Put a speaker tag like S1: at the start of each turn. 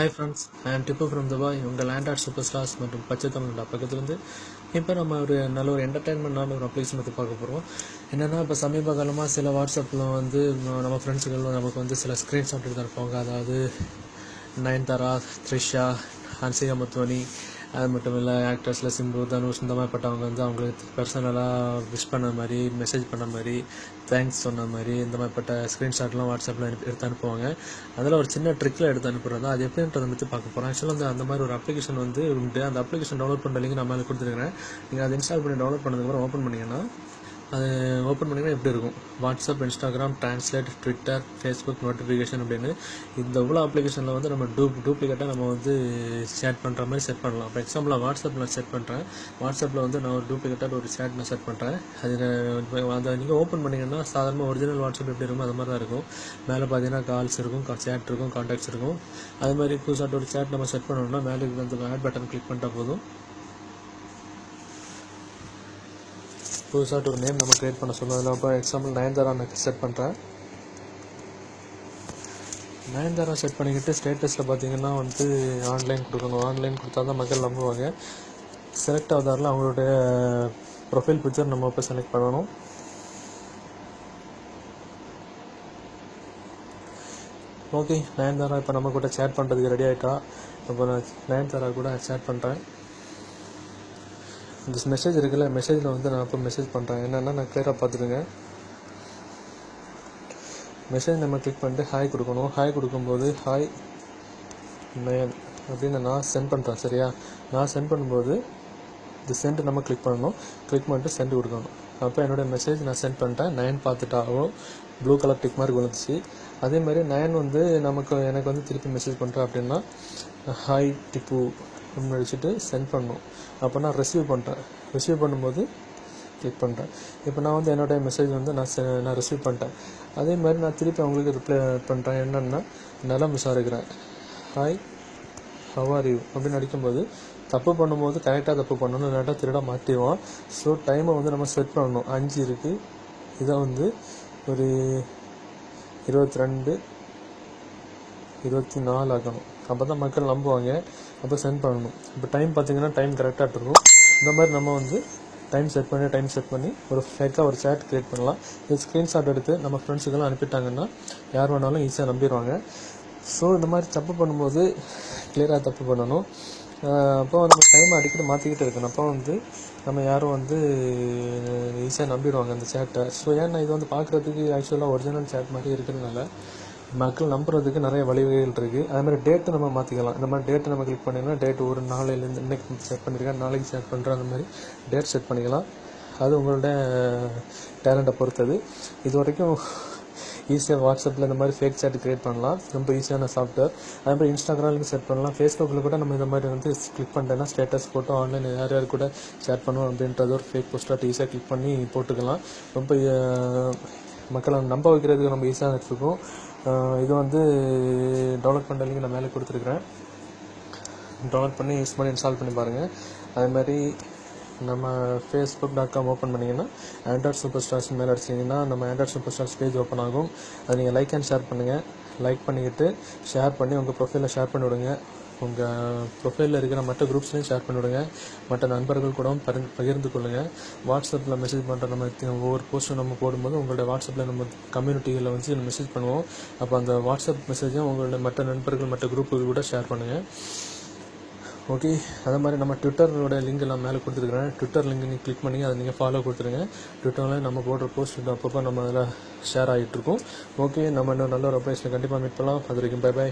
S1: Hi friends I Tippu from Dubai உங்கள் land art super stars மற்றும் பச்சை தமிழ் பக்கத்துலேருந்து இப்போ நம்ம ஒரு நல்ல ஒரு என்டர்டைன்மெண்ட்டான ஒரு அப்ளிகேஷன் பற்றி பார்க்க போகிறோம் என்னென்னா இப்போ சமீப காலமாக சில வாட்ஸ்அப்பில் வந்து நம்ம ஃப்ரெண்ட்ஸுகள் நமக்கு வந்து சில ஸ்க்ரீன்ஷாட் எடுத்து இருப்பாங்க. அதாவது நயன்தாரா த்ரிஷா ஹன்சிகா முத்துவனி அது மட்டும் இல்லை ஆக்டர்ஸில் சிம்பு தனுஷ் இந்த மாதிரிப்பட்டவங்க வந்து அவங்களுக்கு பர்சனலாக விஷ் பண்ண மாதிரி மெசேஜ் பண்ண மாதிரி தேங்க்ஸ் சொன்ன மாதிரி இந்த மாதிரிப்பட்ட ஸ்க்ரீன்ஷாட்லாம் வாட்ஸ்அப்பில் எடுத்து அனுப்புவாங்க. அதில் ஒரு சின்ன ட்ரிக்கில் எடுத்து அனுப்புறது அது எப்படின்றத பற்றி பார்க்க போகிறோம் ஆக்சுவலாக வந்து அந்த மாதிரி ஒரு அப்ளிகேஷன் வந்து உண்டு. அந்த அப்ளிகேஷன் டவுன்லோட் பண்ணுற லிங்க் நான் மேலே கொடுத்துருக்கிறேன். நீங்கள் அதை இன்ஸ்டால் பண்ணி டவுன்லோட் பண்ணதுக்கப்புறம் ஓப்பன் பண்ணிங்கன்னா அது ஓப்பன் பண்ணிங்கன்னா எப்படி இருக்கும்? WhatsApp Instagram translate Twitter Facebook notification அப்படின்னு இந்த இவ்வளோ அப்ளிகேஷனில் வந்து நம்ம டூ டூப்ளிகேட்டாக நம்ம வந்து சேட் பண்ணுற மாதிரி செட் பண்ணலாம். இப்போ எக்ஸாம்பிளாக வாட்ஸ்அப்பில் செட் பண்ணுறேன் வாட்ஸ்அப்பில் வந்து நான் ஒரு டூப்ளிகேட்டாக ஒரு சேட் நான் செட் பண்ணுறேன் அது அதை நீங்கள் ஓப்பன் பண்ணிங்கன்னா சாதாரணமாக ஒரிஜினல் வாட்ஸ்அப் எப்படி இருக்குமோ அது மாதிரி தான் இருக்கும். மேலே பார்த்தீங்கன்னா கால்ஸ் இருக்கும் சேட் இருக்கும் காண்டாக்ட்ஸ் இருக்கும். அது மாதிரி புதுசாக ஒரு சேட் நம்ம செட் பண்ணணும்னா மேலே இருக்கிற அந்த ஆட் பட்டன் கிளிக் பண்ணிட்டால் போதும். புதுசாக ஒரு நேம் நம்ம க்ரியேட் பண்ண சொல்லுவோம் அதில் இப்போ எக்ஸாம்பிள் நயன்தாரா நான் செட் பண்ணுறேன் நயன்தாரா செட் பண்ணிக்கிட்டு ஸ்டேட்டஸில் பார்த்தீங்கன்னா வந்து ஆன்லைன் கொடுக்கணும். ஆன்லைன் கொடுத்தா தான் மக்கள் நம்புவாங்க. செலக்ட் ஆகுதாரில் அவங்களுடைய ப்ரொஃபைல் பிக்சர் நம்ம இப்போ செலக்ட் பண்ணணும். ஓகே நயன்தாரா இப்போ நம்ம கூட சேட் பண்ணுறதுக்கு ரெடி ஆகிட்டா இப்போ நான் நயன்தாரா கூட சேட் பண்ணுறேன் இந்த மெசேஜ் இருக்குல்ல மெசேஜில் வந்து நான் இப்போ மெசேஜ் பண்ணுறேன் என்னென்னா நான் கிளியராக பார்த்துருங்க மெசேஜ் நம்ம கிளிக் பண்ணிட்டு ஹாய் கொடுக்கணும். ஹாய் கொடுக்கும்போது ஹாய் நயன் அப்படின்னு நான் சென்ட் பண்ணுறேன் சரியா? நான் சென்ட் பண்ணும்போது இந்த சென்ட் நம்ம கிளிக் பண்ணணும். கிளிக் பண்ணிட்டு சென்ட் கொடுக்கணும். அப்போ என்னுடைய மெசேஜ் நான் சென்ட் பண்ணிட்டேன். நயன் பார்த்துட்டாவும் ப்ளூ கலர் டிக் மார்க் விழுந்துச்சு. அதே மாதிரி நயன் வந்து நமக்கு எனக்கு வந்து திருப்பி மெசேஜ் பண்ணுறேன் அப்படின்னா ஹாய் டிப்பு அப்படின்னு அடிச்சுட்டு சென்ட் பண்ணணும். அப்போ நான் ரிசீவ் பண்ணுறேன் ரிசீவ் பண்ணும்போது கிளிக் பண்ணுறேன் இப்போ நான் வந்து என்னோட மெசேஜ் வந்து நான் நான் ரிசீவ் பண்ணிட்டேன். அதே மாதிரி நான் திருப்பி அவங்களுக்கு ரிப்ளை பண்ணுறேன் என்னென்னா நலம் விசாரிக்கிறேன். ஹாய் ஹவ் ஆர் யூ அப்படின்னு அடிக்கும்போது தப்பு பண்ணும்போது கரெக்டாக தப்பு பண்ணணும். இல்லாட்டா திருட மாட்டிடுவோம் ஸோ டைமை வந்து நம்ம செட் பண்ணணும். அஞ்சு இருக்குது இதை வந்து ஒரு இருபத்தி ரெண்டு இருபத்தி நாலு ஆகணும் அப்போ தான் மக்கள் நம்புவாங்க. அப்போ சென்ட் பண்ணணும். இப்போ டைம் பார்த்தீங்கன்னா டைம் கரெக்டாக இருக்கும் இந்த மாதிரி நம்ம வந்து டைம் செட் பண்ணி டைம் செட் பண்ணி ஒரு ஃபேக்காக ஒரு சேட் க்ரியேட் பண்ணலாம். இது ஸ்க்ரீன்ஷாட் எடுத்து நம்ம ஃப்ரெண்ட்ஸுக்கெல்லாம் அனுப்பிட்டாங்கன்னா யார் வேணாலும் ஈஸியாக நம்பிடுவாங்க. ஸோ இந்த மாதிரி தப்பு பண்ணும்போது கிளியராக தப்பு பண்ணணும். அப்போ நம்ம டைம் அடிக்கடி மாற்றிக்கிட்டு இருக்கணும். அப்போ வந்து நம்ம யாரும் வந்து ஈஸியாக நம்பிடுவாங்க அந்த சேட்டை ஸோ ஏன்னா இது வந்து பார்க்குறதுக்கு ஆக்சுவலாக ஒரிஜினல் சேட் மாதிரி இருக்கிறதுனால மக்கள் நம்புறதுக்கு நிறைய வழிவகைகள் இருக்குது அதே மாதிரி டேட்டு நம்ம மாற்றிக்கலாம் இந்த மாதிரி டேட்டை நம்ம கிளிக் பண்ணிங்கன்னா டேட் ஒரு நாளையிலேருந்து இன்னைக்கு செட் பண்ணியிருக்கேன் நாளைக்கு செட் பண்ணுறேன் அந்த மாதிரி டேட் செட் பண்ணிக்கலாம். அது உங்களோட டேலண்ட்டை பொறுத்தது. இது வரைக்கும் ஈஸியாக வாட்ஸ்அப்பில் இந்த மாதிரி ஃபேக் சேட் க்ரியேட் பண்ணலாம். ரொம்ப ஈஸியான சாஃப்ட்வேர் அதே மாதிரி இன்ஸ்டாகிராமில் செட் பண்ணலாம். ஃபேஸ்புக்கில் கூட நம்ம இந்த மாதிரி வந்து கிளிக் பண்ணிட்டேன்னா ஸ்டேட்டஸ் போட்டு ஆன்லைன் யார் யார் கூட ஷேர் பண்ணுவோம் அப்படின்றது ஒரு ஃபேக் போஸ்ட்டாக ஈஸியாக கிளிக் பண்ணி போட்டுக்கலாம். ரொம்ப மக்களை நம்ப வைக்கிறதுக்கு நம்ம ஈஸியாக இருக்கும் இது வந்து டவுன்லோட் பண்ணுற லிங்க் நான் மேலே கொடுத்துருக்குறேன். டவுன்லோட் பண்ணி யூஸ் பண்ணி இன்ஸ்டால் பண்ணி பாருங்கள் அதே மாதிரி நம்ம ஃபேஸ்புக் டாட் காம் ஓப்பன் பண்ணிங்கன்னா ஆண்ட்ராய்ட் சூப்பர் ஸ்டார்ஸ் மேலே அடிச்சிங்கன்னா நம்ம Android super stars page open ஆகும். அதை நீங்கள் லைக் அண்ட் ஷேர் பண்ணுங்கள் லைக் பண்ணிக்கிட்டு ஷேர் பண்ணி உங்கள் ப்ரொஃபைலில் ஷேர் பண்ணி விடுங்க உங்கள் ப்ரொஃபைலில் இருக்கிற மற்ற குரூப்ஸ்லையும் ஷேர் பண்ணி விடுங்க மற்ற நண்பர்கள் கூடவும் பகிர்ந்து பகிர்ந்து கொள்ளுங்கள் வாட்ஸ்அப்பில் மெசேஜ் பண்ணுற நம்ம ஒவ்வொரு போஸ்ட்டும் நம்ம போடும்போது உங்களோட வாட்ஸ்அப்பில் நம்ம கம்யூனிட்டியில் வந்து மெசேஜ் பண்ணுவோம். அப்போ அந்த வாட்ஸ்அப் மெசேஜும் உங்களோட மற்ற நண்பர்கள் மற்ற குரூப்புகள் கூட ஷேர் பண்ணுங்கள் ஓகே அதே மாதிரி நம்ம ட்விட்டரோட லிங்க் நான் மேலே கொடுத்துருக்குறேன். ட்விட்டர் லிங்க் நீங்கள் கிளிக் பண்ணி அதை நீங்கள் ஃபாலோ கொடுத்துருங்க. ட்விட்டரில் நம்ம போடுற போஸ்ட் அப்பப்போ நம்ம அதில் ஷேர் ஆகிட்டுருக்கோம் ஓகே நம்ம இன்னும் நல்ல ஒரு ப்ரைஸில் கண்டிப்பாக மீட் பண்ணலாம். அது வரைக்கும் பை பை